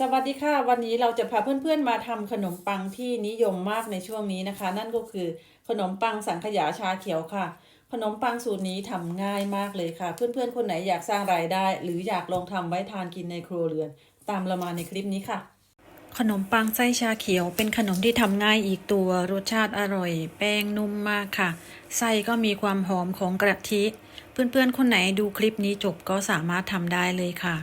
สวัสดีค่ะ วันนี้เราจะพาเพื่อนๆมาทำขนมปังที่นิยมมากในช่วงนี้นะคะ นั่นก็คือขนมปังสังขยาชาเขียวค่ะ ขนมปังสูตรนี้ทำง่ายมากเลยค่ะ เพื่อนๆคนไหนอยากสร้างรายได้ หรืออยากลองทำไว้ทานกินในครัวเรือน ตามเรามาในคลิปนี้ค่ะ ขนมปังไส้ชาเขียว เป็นขนมที่ทำง่ายอีกตัวรสชาติอร่อย แป้งนุ่มมากค่ะ ไส้ก็มีความหอมของกะทิ เพื่อนๆ คนไหนดูคลิปนี้จบก็สามารถทำได้เลยค่ะ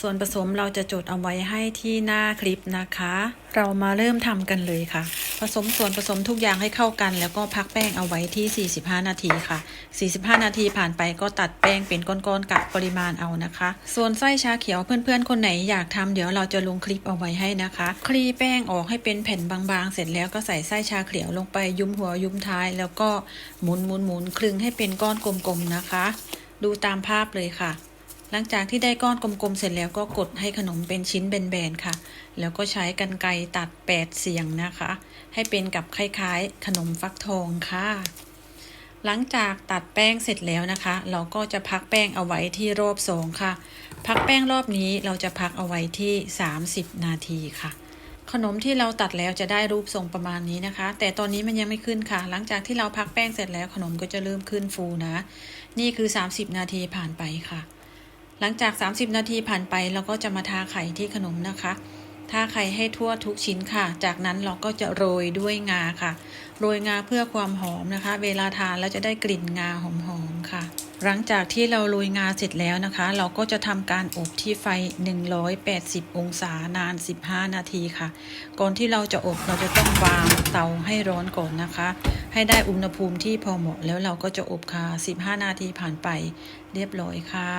ส่วนผสมเราจะจดเอาไว้ให้ที่หน้าคลิปนะคะ เรามาเริ่มทำกันเลยค่ะ ผสมส่วนผสมทุกอย่างให้เข้ากัน แล้วก็พักแป้งเอาไว้ที่ 45 นาทีค่ะ 45 นาทีผ่านไปก็ตัดแป้งเป็นก้อนๆกะปริมาณเอานะคะ ส่วนไส้ชาเขียวเพื่อนๆ คนไหนอยากทำเดี๋ยวเราจะลงคลิปเอาไว้ให้นะคะ คลี่แป้งออกให้เป็นแผ่นบางๆ เสร็จแล้วก็ใส่ไส้ชาเขียวลงไปยุ้มหัวยุ้มท้าย แล้วก็หมุนหมุนหมุนคลึงให้เป็นก้อนกลมๆนะคะ ดูตามภาพเลยค่ะ หลังจากที่ได้ก้อนกลมๆเสร็จแล้วก็กดให้ขนมเป็นชิ้นแบนๆค่ะ แล้วก็ใช้กันไกรตัดแปดเสียงนะคะ ให้เป็นกับคล้ายๆ ขนมฟักทองค่ะ หลังจากตัดแป้งเสร็จแล้วนะคะ เราก็จะพักแป้งเอาไว้ที่รอบสองค่ะ พักแป้งรอบนี้เราจะพักเอาไว้ที่ 30 นาทีค่ะ ขนมที่เราตัดแล้วจะได้รูปทรงประมาณนี้นะคะ แต่ตอนนี้มันยังไม่ขึ้นค่ะ หลังจากที่เราพักแป้งเสร็จแล้วขนมก็จะเริ่มขึ้นฟูนะ นี่คือ 30 นาทีผ่านไปค่ะ หลังจาก 30 นาทีผ่านไปเราก็จะมาทาไข่ที่ขนมนะคะทาไข่ให้ทั่วทุกชิ้นค่ะ จากนั้นเราก็จะโรยด้วยงาค่ะ โรยงาเพื่อความหอมนะคะ เวลาทานแล้วจะได้กลิ่นงาหอมๆค่ะ หลังจากที่เราโรยงาเสร็จแล้วนะคะ เราก็จะทำการอบที่ไฟ 180 องศานาน 15 นาทีค่ะ ก่อนที่เราจะอบเราจะต้องวางเตาให้ร้อนก่อนนะคะ ให้ได้อุณหภูมิที่พอเหมาะแล้วเราก็จะอบค่ะ 15 นาทีผ่านไปเรียบร้อยค่ะ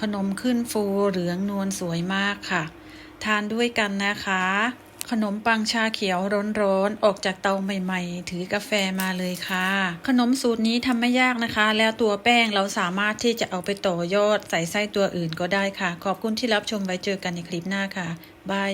ขนมขึ้นฟูเหลืองนวลสวยมากค่ะ ทานด้วยกันนะคะ ขนมปังชาเขียวร้อนๆออกจากเตาใหม่ๆ ถือกาแฟมาเลยค่ะ ขนมสูตรนี้ทำไม่ยากนะคะ แล้วตัวแป้งเราสามารถที่จะเอาไปต่อยอดใส่ไส้ตัวอื่นก็ได้ค่ะ ขอบคุณที่รับชมไว้เจอกันในคลิปหน้าค่ะบาย